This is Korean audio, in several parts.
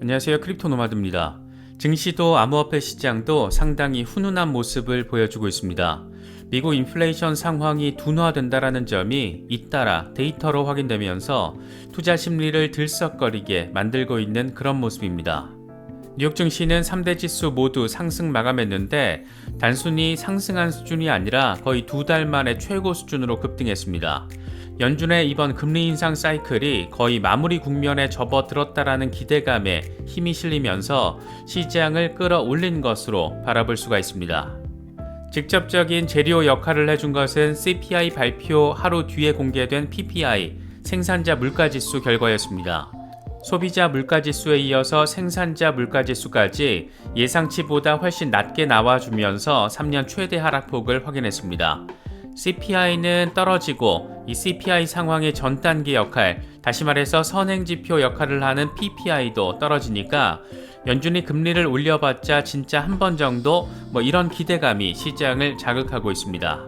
안녕하세요. 크립토 노마드입니다. 증시도 암호화폐 시장도 상당히 훈훈한 모습을 보여주고 있습니다. 미국 인플레이션 상황이 둔화된다라는 점이 잇따라 데이터로 확인되면서 투자 심리를 들썩거리게 만들고 있는 그런 모습입니다. 뉴욕 증시는 3대 지수 모두 상승 마감했는데 단순히 상승한 수준이 아니라 거의 두 달 만에 최고 수준으로 급등했습니다. 연준의 이번 금리 인상 사이클이 거의 마무리 국면에 접어들었다라는 기대감에 힘이 실리면서 시장을 끌어올린 것으로 바라볼 수가 있습니다. 직접적인 재료 역할을 해준 것은 CPI 발표 하루 뒤에 공개된 PPI 생산자 물가지수 결과였습니다. 소비자 물가지수에 이어서 생산자 물가지수까지 예상치보다 훨씬 낮게 나와주면서 3년 최대 하락폭을 확인했습니다. CPI는 떨어지고 이 CPI 상황의 전 단계 역할, 다시 말해서 선행 지표 역할을 하는 PPI도 떨어지니까 연준이 금리를 올려봤자 진짜 한 번 정도 뭐 이런 기대감이 시장을 자극하고 있습니다.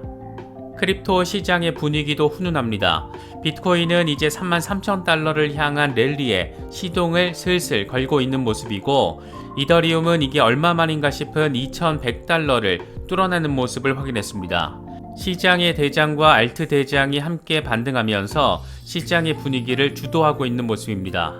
크립토 시장의 분위기도 훈훈합니다. 비트코인은 이제 3만 3천 달러를 향한 랠리에 시동을 슬슬 걸고 있는 모습이고 이더리움은 이게 얼마만인가 싶은 2,100달러를 뚫어내는 모습을 확인했습니다. 시장의 대장과 알트 대장이 함께 반등하면서 시장의 분위기를 주도하고 있는 모습입니다.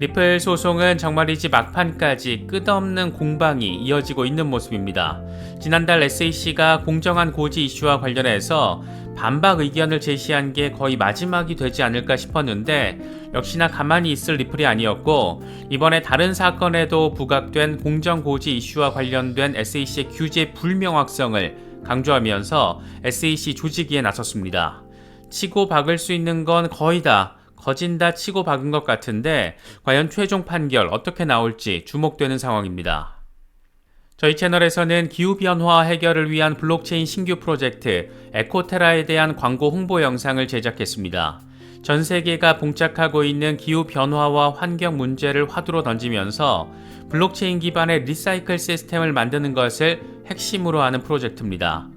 리플 소송은 정말이지 막판까지 끝없는 공방이 이어지고 있는 모습입니다. 지난달 SAC가 공정한 고지 이슈와 관련해서 반박 의견을 제시한 게 거의 마지막이 되지 않을까 싶었는데 역시나 가만히 있을 리플이 아니었고 이번에 다른 사건에도 부각된 공정 고지 이슈와 관련된 SAC의 규제 불명확성을 강조하면서 SAC 조직위에 나섰습니다. 치고 박을 수 있는 건 거의 다 거진다 치고 박은 것 같은데 과연 최종 판결 어떻게 나올지 주목되는 상황입니다. 저희 채널에서는 기후변화 해결을 위한 블록체인 신규 프로젝트 에코테라에 대한 광고 홍보 영상을 제작했습니다. 전 세계가 봉착하고 있는 기후 변화와 환경 문제를 화두로 던지면서 블록체인 기반의 리사이클 시스템을 만드는 것을 핵심으로 하는 프로젝트입니다.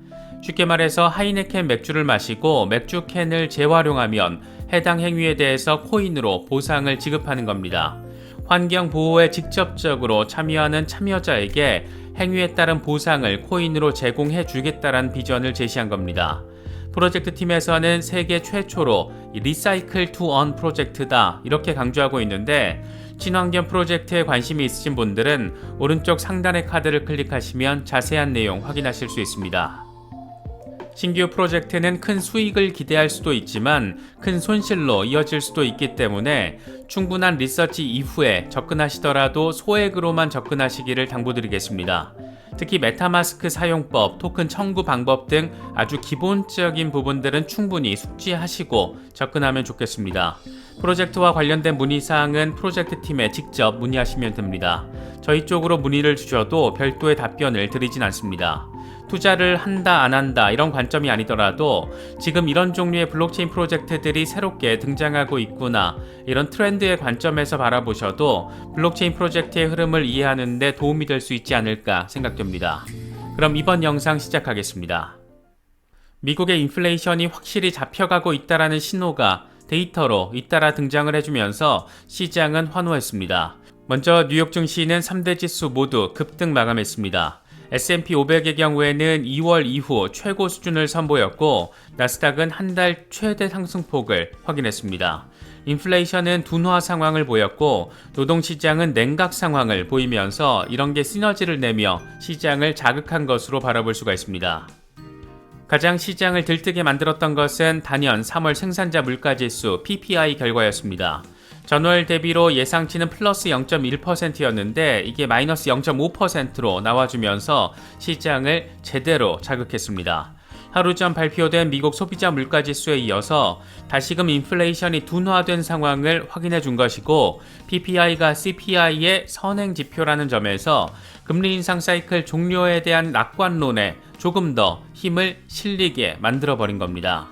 쉽게 말해서 하이네켄 맥주를 마시고 맥주 캔을 재활용하면 해당 행위에 대해서 코인으로 보상을 지급하는 겁니다. 환경 보호에 직접적으로 참여하는 참여자에게 행위에 따른 보상을 코인으로 제공해 주겠다는 비전을 제시한 겁니다. 프로젝트 팀에서는 세계 최초로 리사이클 투 언 프로젝트다 이렇게 강조하고 있는데 친환경 프로젝트에 관심이 있으신 분들은 오른쪽 상단의 카드를 클릭하시면 자세한 내용 확인하실 수 있습니다. 신규 프로젝트는 큰 수익을 기대할 수도 있지만 큰 손실로 이어질 수도 있기 때문에 충분한 리서치 이후에 접근하시더라도 소액으로만 접근하시기를 당부드리겠습니다. 특히 메타마스크 사용법, 토큰 청구 방법 등 아주 기본적인 부분들은 충분히 숙지하시고 접근하면 좋겠습니다. 프로젝트와 관련된 문의사항은 프로젝트 팀에 직접 문의하시면 됩니다. 저희 쪽으로 문의를 주셔도 별도의 답변을 드리진 않습니다. 투자를 한다 안 한다 이런 관점이 아니더라도 지금 이런 종류의 블록체인 프로젝트들이 새롭게 등장하고 있구나 이런 트렌드의 관점에서 바라보셔도 블록체인 프로젝트의 흐름을 이해하는 데 도움이 될 수 있지 않을까 생각됩니다. 그럼 이번 영상 시작하겠습니다. 미국의 인플레이션이 확실히 잡혀가고 있다라는 신호가 데이터로 잇따라 등장을 해주면서 시장은 환호했습니다. 먼저 뉴욕 증시는 3대 지수 모두 급등 마감했습니다. S&P 500의 경우에는 2월 이후 최고 수준을 선보였고 나스닥은 한 달 최대 상승폭을 확인했습니다. 인플레이션은 둔화 상황을 보였고 노동시장은 냉각 상황을 보이면서 이런 게 시너지를 내며 시장을 자극한 것으로 바라볼 수가 있습니다. 가장 시장을 들뜨게 만들었던 것은 단연 3월 생산자 물가지수 PPI 결과였습니다. 전월 대비로 예상치는 플러스 0.1%였는데 이게 마이너스 0.5%로 나와주면서 시장을 제대로 자극했습니다. 하루 전 발표된 미국 소비자 물가 지수에 이어서 다시금 인플레이션이 둔화된 상황을 확인해 준 것이고 PPI가 CPI의 선행 지표라는 점에서 금리 인상 사이클 종료에 대한 낙관론에 조금 더 힘을 실리게 만들어 버린 겁니다.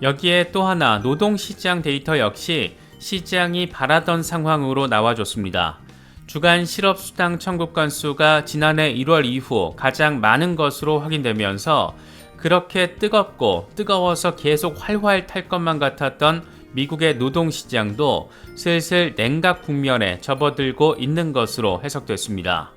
여기에 또 하나 노동시장 데이터 역시 시장이 바라던 상황으로 나와줬습니다. 주간 실업수당 청구 건수가 지난해 1월 이후 가장 많은 것으로 확인되면서 그렇게 뜨겁고 뜨거워서 계속 활활 탈 것만 같았던 미국의 노동시장도 슬슬 냉각 국면에 접어들고 있는 것으로 해석됐습니다.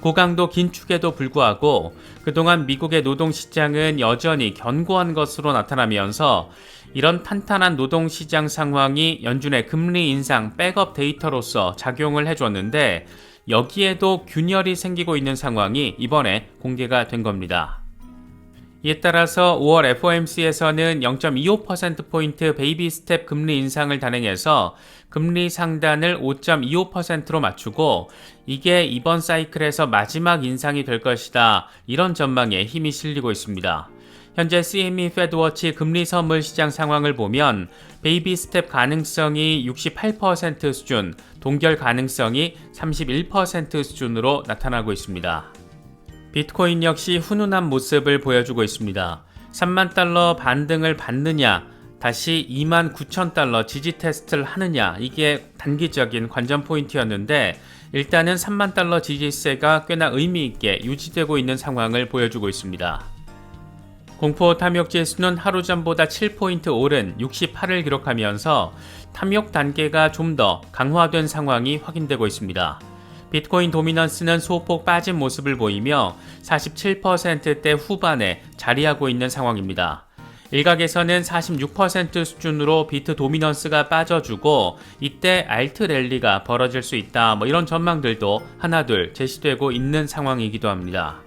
고강도 긴축에도 불구하고 그동안 미국의 노동시장은 여전히 견고한 것으로 나타나면서 이런 탄탄한 노동시장 상황이 연준의 금리 인상 백업 데이터로서 작용을 해줬는데 여기에도 균열이 생기고 있는 상황이 이번에 공개가 된 겁니다. 이에 따라서 5월 FOMC에서는 0.25%포인트 베이비 스텝 금리 인상을 단행해서 금리 상단을 5.25%로 맞추고 이게 이번 사이클에서 마지막 인상이 될 것이다. 이런 전망에 힘이 실리고 있습니다. 현재 CME 페드워치 금리 선물 시장 상황을 보면 베이비 스텝 가능성이 68% 수준, 동결 가능성이 31% 수준으로 나타나고 있습니다. 비트코인 역시 훈훈한 모습을 보여주고 있습니다. 3만 달러 반등을 받느냐, 다시 2만 9천 달러 지지 테스트를 하느냐, 이게 단기적인 관전 포인트였는데, 일단은 3만 달러 지지세가 꽤나 의미있게 유지되고 있는 상황을 보여주고 있습니다. 공포 탐욕 지수는 하루 전보다 7포인트 오른 68을 기록하면서 탐욕 단계가 좀 더 강화된 상황이 확인되고 있습니다. 비트코인 도미넌스는 소폭 빠진 모습을 보이며 47%대 후반에 자리하고 있는 상황입니다. 일각에서는 46% 수준으로 비트 도미넌스가 빠져주고 이때 알트 랠리가 벌어질 수 있다 뭐 이런 전망들도 하나둘 제시되고 있는 상황이기도 합니다.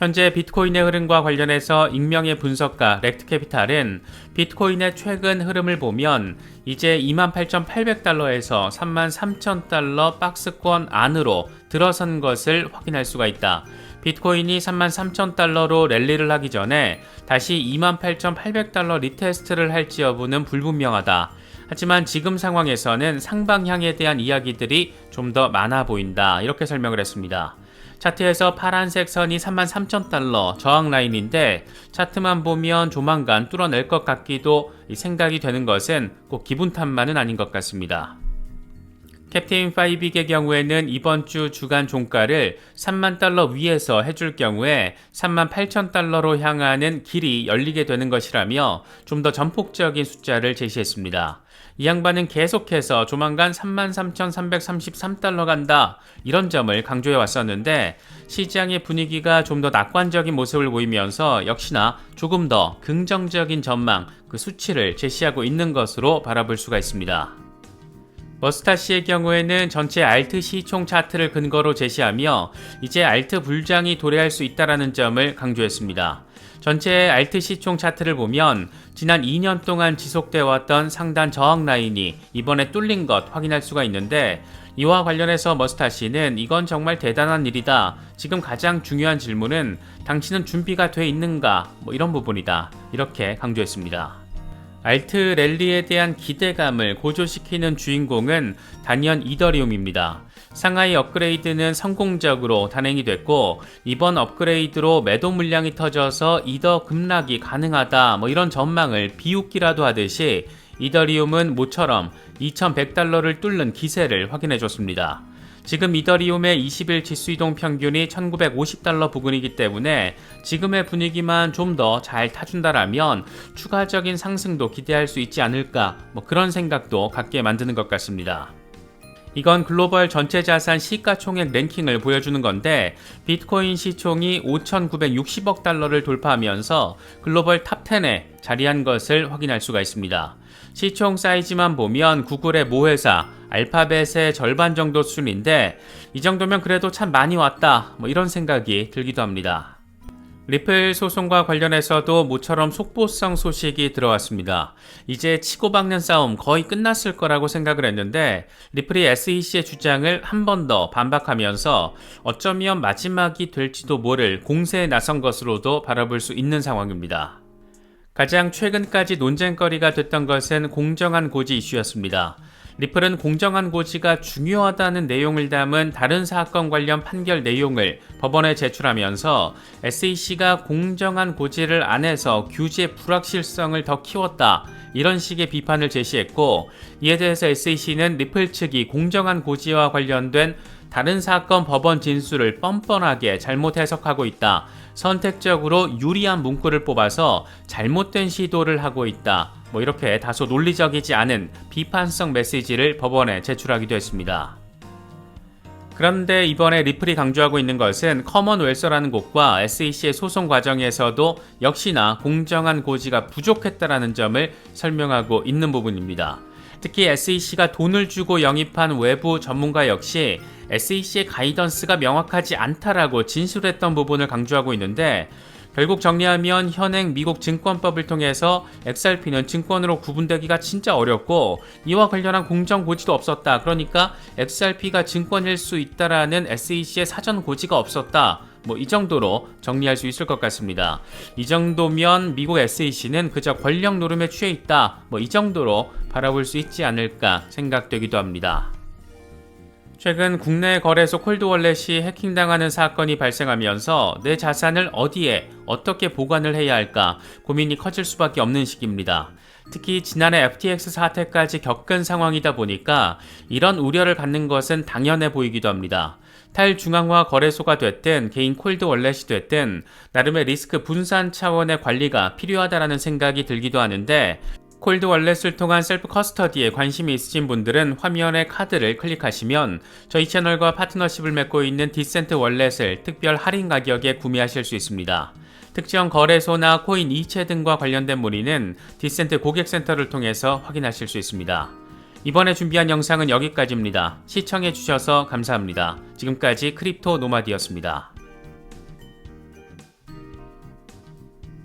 현재 비트코인의 흐름과 관련해서 익명의 분석가 렉트캐피탈은 비트코인의 최근 흐름을 보면 이제 28,800달러에서 33,000달러 박스권 안으로 들어선 것을 확인할 수가 있다. 비트코인이 33,000달러로 랠리를 하기 전에 다시 28,800달러 리테스트를 할지 여부는 불분명하다. 하지만 지금 상황에서는 상방향에 대한 이야기들이 좀 더 많아 보인다. 이렇게 설명을 했습니다. 차트에서 파란색 선이 33,000달러 저항 라인인데 차트만 보면 조만간 뚫어낼 것 같기도 생각이 되는 것은 꼭 기분 탓만은 아닌 것 같습니다. 캡틴 파이빅의 경우에는 이번 주 주간 종가를 3만 달러 위에서 해줄 경우에 3만 8천 달러로 향하는 길이 열리게 되는 것이라며 좀 더 전폭적인 숫자를 제시했습니다. 이 양반은 계속해서 조만간 33,333달러 간다 이런 점을 강조해 왔었는데 시장의 분위기가 좀 더 낙관적인 모습을 보이면서 역시나 조금 더 긍정적인 전망 그 수치를 제시하고 있는 것으로 바라볼 수가 있습니다. 머스타시의 경우에는 전체 알트 시총 차트를 근거로 제시하며 이제 알트 불장이 도래할 수 있다라는 점을 강조했습니다. 전체 시총 차트를 보면 지난 2년 동안 지속되어 왔던 상단 저항 라인이 이번에 뚫린 것 확인할 수가 있는데 이와 관련해서 머스타시는 이건 정말 대단한 일이다. 지금 가장 중요한 질문은 당신은 준비가 돼 있는가? 뭐 이런 부분이다. 이렇게 강조했습니다. 알트 랠리에 대한 기대감을 고조시키는 주인공은 단연 이더리움입니다. 상하이 업그레이드는 성공적으로 단행이 됐고 이번 업그레이드로 매도 물량이 터져서 이더 급락이 가능하다 뭐 이런 전망을 비웃기라도 하듯이 이더리움은 모처럼 2100달러를 뚫는 기세를 확인해 줬습니다. 지금 이더리움의 20일 지수이동 평균이 1950달러 부근이기 때문에 지금의 분위기만 좀 더 잘 타준다라면 추가적인 상승도 기대할 수 있지 않을까 뭐 그런 생각도 갖게 만드는 것 같습니다. 이건 글로벌 전체 자산 시가총액 랭킹을 보여주는 건데 비트코인 시총이 5,960억 달러를 돌파하면서 글로벌 탑10에 자리한 것을 확인할 수가 있습니다. 시총 사이즈만 보면 구글의 모회사 알파벳의 절반 정도 수준인데 이 정도면 그래도 참 많이 왔다 뭐 이런 생각이 들기도 합니다. 리플 소송과 관련해서도 모처럼 속보성 소식이 들어왔습니다. 이제 치고박는 싸움 거의 끝났을 거라고 생각을 했는데 리플이 SEC의 주장을 한 번 더 반박하면서 어쩌면 마지막이 될지도 모를 공세에 나선 것으로도 바라볼 수 있는 상황입니다. 가장 최근까지 논쟁거리가 됐던 것은 공정한 고지 이슈였습니다. 리플은 공정한 고지가 중요하다는 내용을 담은 다른 사건 관련 판결 내용을 법원에 제출하면서 SEC가 공정한 고지를 안 해서 규제 불확실성을 더 키웠다. 이런 식의 비판을 제시했고 이에 대해서 SEC는 리플 측이 공정한 고지와 관련된 다른 사건 법원 진술을 뻔뻔하게 잘못 해석하고 있다. 선택적으로 유리한 문구를 뽑아서 잘못된 시도를 하고 있다. 뭐 이렇게 다소 논리적이지 않은 비판성 메시지를 법원에 제출하기도 했습니다. 그런데 이번에 리플이 강조하고 있는 것은 커먼웰서라는 곳과 SEC의 소송 과정에서도 역시나 공정한 고지가 부족했다라는 점을 설명하고 있는 부분입니다. 특히 SEC가 돈을 주고 영입한 외부 전문가 역시 SEC의 가이던스가 명확하지 않다라고 진술했던 부분을 강조하고 있는데 결국 정리하면 현행 미국 증권법을 통해서 XRP는 증권으로 구분되기가 진짜 어렵고 이와 관련한 공정 고지도 없었다. 그러니까 XRP가 증권일 수 있다라는 SEC의 사전 고지가 없었다. 뭐이 정도로 정리할 수 있을 것 같습니다. 이 정도면 미국 SEC는 그저 권력 노름에 취해 있다. 뭐 이 정도로 바라볼 수 있지 않을까 생각되기도 합니다. 최근 국내 거래소 콜드월렛이 해킹당하는 사건이 발생하면서 내 자산을 어디에 어떻게 보관을 해야 할까 고민이 커질 수밖에 없는 시기입니다. 특히 지난해 FTX 사태까지 겪은 상황이다 보니까 이런 우려를 갖는 것은 당연해 보이기도 합니다. 탈중앙화 거래소가 됐든 개인 콜드 월렛이 됐든 나름의 리스크 분산 차원의 관리가 필요하다라는 생각이 들기도 하는데 콜드 월렛을 통한 셀프 커스터디에 관심이 있으신 분들은 화면의 카드를 클릭하시면 저희 채널과 파트너십을 맺고 있는 디센트 월렛을 특별 할인 가격에 구매하실 수 있습니다. 특정 거래소나 코인 이체 등과 관련된 문의는 디센트 고객센터를 통해서 확인하실 수 있습니다. 이번에 준비한 영상은 여기까지입니다. 시청해주셔서 감사합니다. 지금까지 크립토 노마디였습니다.